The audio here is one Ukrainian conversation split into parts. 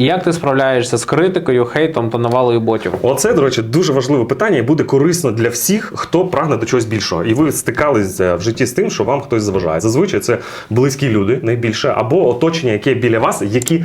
Як ти справляєшся з критикою, хейтом та навалою ботів? Оце, до речі, дуже важливе питання і буде корисно для всіх, хто прагне до чогось більшого. І ви стикалися в житті з тим, що вам хтось заважає. Зазвичай це близькі люди найбільше, або оточення, яке біля вас, які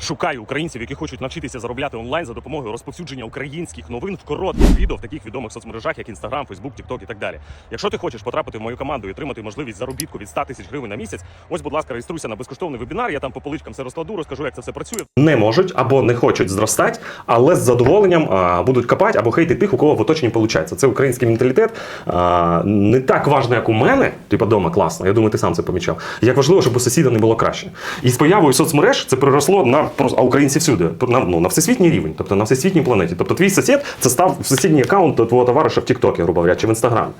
Шукаю українців, які хочуть навчитися заробляти онлайн за допомогою розповсюдження українських новин в коротких відео в таких відомих соцмережах, як Instagram, Facebook, TikTok і так далі. Якщо ти хочеш потрапити в мою команду і отримати можливість заробітку від 100 тисяч гривень на місяць, ось, будь ласка, реєструйся на безкоштовний вебінар. Я там по поличкам все розкладу, розкажу, як це все працює. не можуть або не хочуть зростати, але з задоволенням а, будуть копати або хейтити тих, у кого в оточенні виходить. Це український менталітет. А, не так важно, як у мене, типа дома класно. Я думаю, ти сам це помічав. Як важливо, щоб у сусіда не було краще. І з появою соцмереж це переросло на а українці всюди, на, ну, на всесвітній рівень, тобто на всесвітній планеті. Тобто твій сусід це став сусідній аккаунт твого товариша в Тіктокі, грубо говоря, чи в Інстаграмі.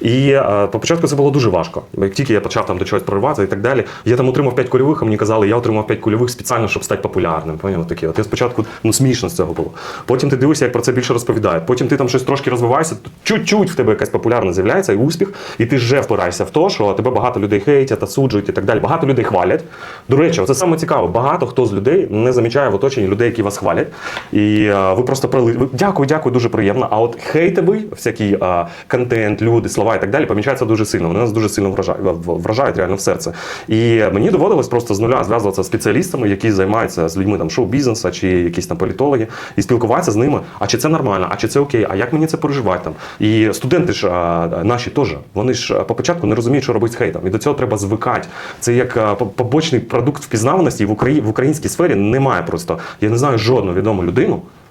І а, по початку це було дуже важко. Як тільки я почав там до чогось прориватися і так далі, я там отримав 5 кульових, а мені казали, я отримав 5 кульових спеціально, щоб стати популярним. Поняв? Такі. От я спочатку ну, смішно з цього було. Потім ти дивишся, як про це більше розповідають. Потім ти там щось трошки розвиваєшся, чуть-чуть в тебе якась популярність з'являється і успіх, і ти вже впираєшся в те, що тебе багато людей хейтять, осуджують і так далі. Багато людей хвалять. До речі, це саме цікаво. Багато хто з людей не замічає в оточенні людей, які вас хвалять. І е, ви просто прили... Дякую, дякую, дуже приємно. А от хейтовий всякий е, контент, люди, слова і так далі помічаються дуже сильно. Вони нас дуже сильно вражають, вражають реально в серце. І мені доводилось просто з нуля зв'язуватися з спеціалістами, які займаються з людьми там шоу-бізнесу чи якісь там політологи, і спілкуватися з ними. А чи це нормально, а чи це окей, а як мені це переживати там? І студенти ж а, наші теж, вони ж а, по початку не розуміють, що робити з хейтом. І до цього треба звикати. Це як а, побочний продукт впізнаваності в Україні в українській сфері немає просто. Я не знаю жодну відому людину.